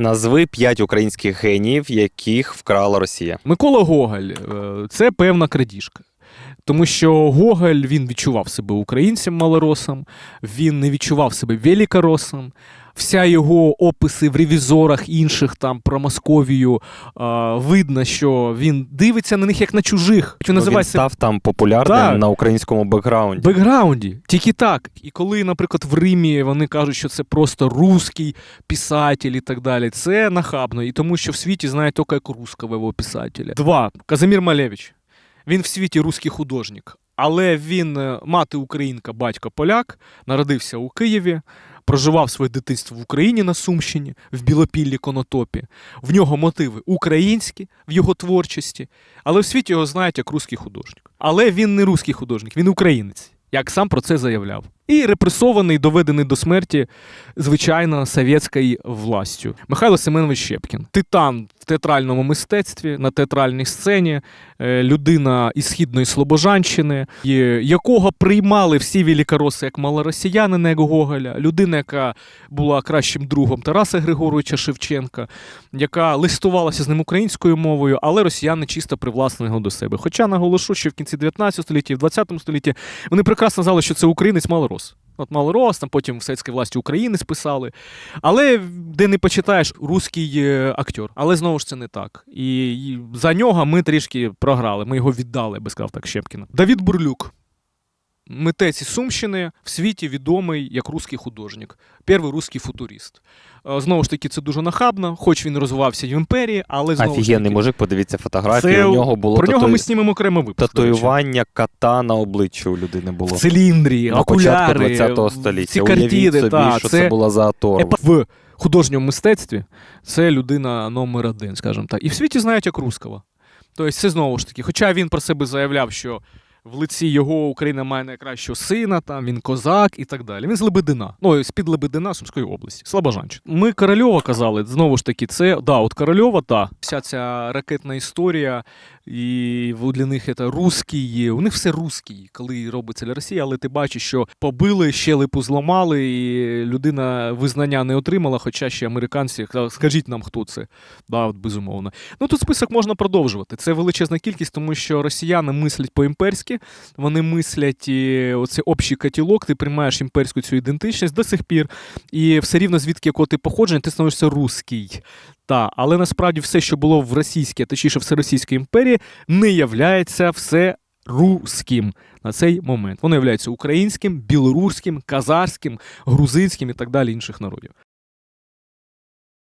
Назви п'ять українських геніїв, яких вкрала Росія. Микола Гоголь е, це певна крадіжка. Тому що Гоголь він відчував себе українцем малоросом, він не відчував себе великоросом. Вся його описи в ревізорах інших там про Московію е, видно, що він дивиться на них як на чужих. Що Бо він називається став там популярним Так. на українському бекграунді. бекграунді. Тільки так. І коли, наприклад, в Римі вони кажуть, що це просто русський писатель і так далі, це нахабно. І тому, що в світі знають тільки як русского його писателя. Два. Казимір Малевич. Він в світі русський художник. Але він е, мати українка, батько поляк, народився у Києві, проживав своє дитинство в Україні на Сумщині, в Білопіллі Конотопі. В нього мотиви українські в його творчості, але в світі його знають як русський художник. Але він не русський художник, він українець, як сам про це заявляв. І репресований, доведений до смерті, звичайно, совєтською властю. Михайло Семенович Щепкін, титан в театральному мистецтві, на театральній сцені, е, людина із східної Слобожанщини, якого приймали всі великороси як малоросіянина, як Гоголя, людина, яка була кращим другом Тараса Григоровича Шевченка, яка листувалася з ним українською мовою, але росіяни чисто привласнили його до себе. Хоча наголошу, що в кінці 19 століття в 20 столітті вони прекрасно знали, що це українець малорос. От малорос, там потім в совєтській власті України списали. Але де не почитаєш русський е, актер. Але знову ж це не так. І за нього ми трішки програли. Ми його віддали, я би сказав так, Щепкіна. Давід Бурлюк. Митець із Сумщини в світі відомий як русський художник, перший русський футурист. Е, Знову ж таки, це дуже нахабно, хоч він розвивався в імперії, але знову ж Офігенний таки, мужик, подивіться фотографії. Це- у нього було про нього тату- ми знімемо окремо випуск. татуювання кота на обличчі у людини було. В циліндрі, на початку окуляри, 20 століття. ці Уявіть картини, собі, та, що це, це була за оторва. епа- в художньому мистецтві це людина номер один, скажімо так. І в світі знають як руского. Тобто це знову ж таки, хоча він про себе заявляв, що в лиці його Україна має найкращого сина, там він козак і так далі. Він з Лебедина. Ну, з-під Лебедина Сумської області, Слобожанщина. Ми Корольова казали, знову ж таки, це да, от Корольова, та вся ця ракетна історія, і для них це русський, у них все русський, коли робиться для Росії, але ти бачиш, що побили, щелепу зламали, і людина визнання не отримала, хоча ще американці скажіть нам, хто це. Да, от, безумовно. Ну тут список можна продовжувати. Це величезна кількість, тому що росіяни мислять по-імперськи, вони мислять і оце общий котілок, ти приймаєш імперську цю ідентичність до сих пір, і все рівно звідки якого ти походження, ти становишся русський. Та, але насправді все, що було в російській, точніше всеросійській імперії, не являється все руським на цей момент. Воно являється українським, білоруським, казарським, грузинським і так далі інших народів.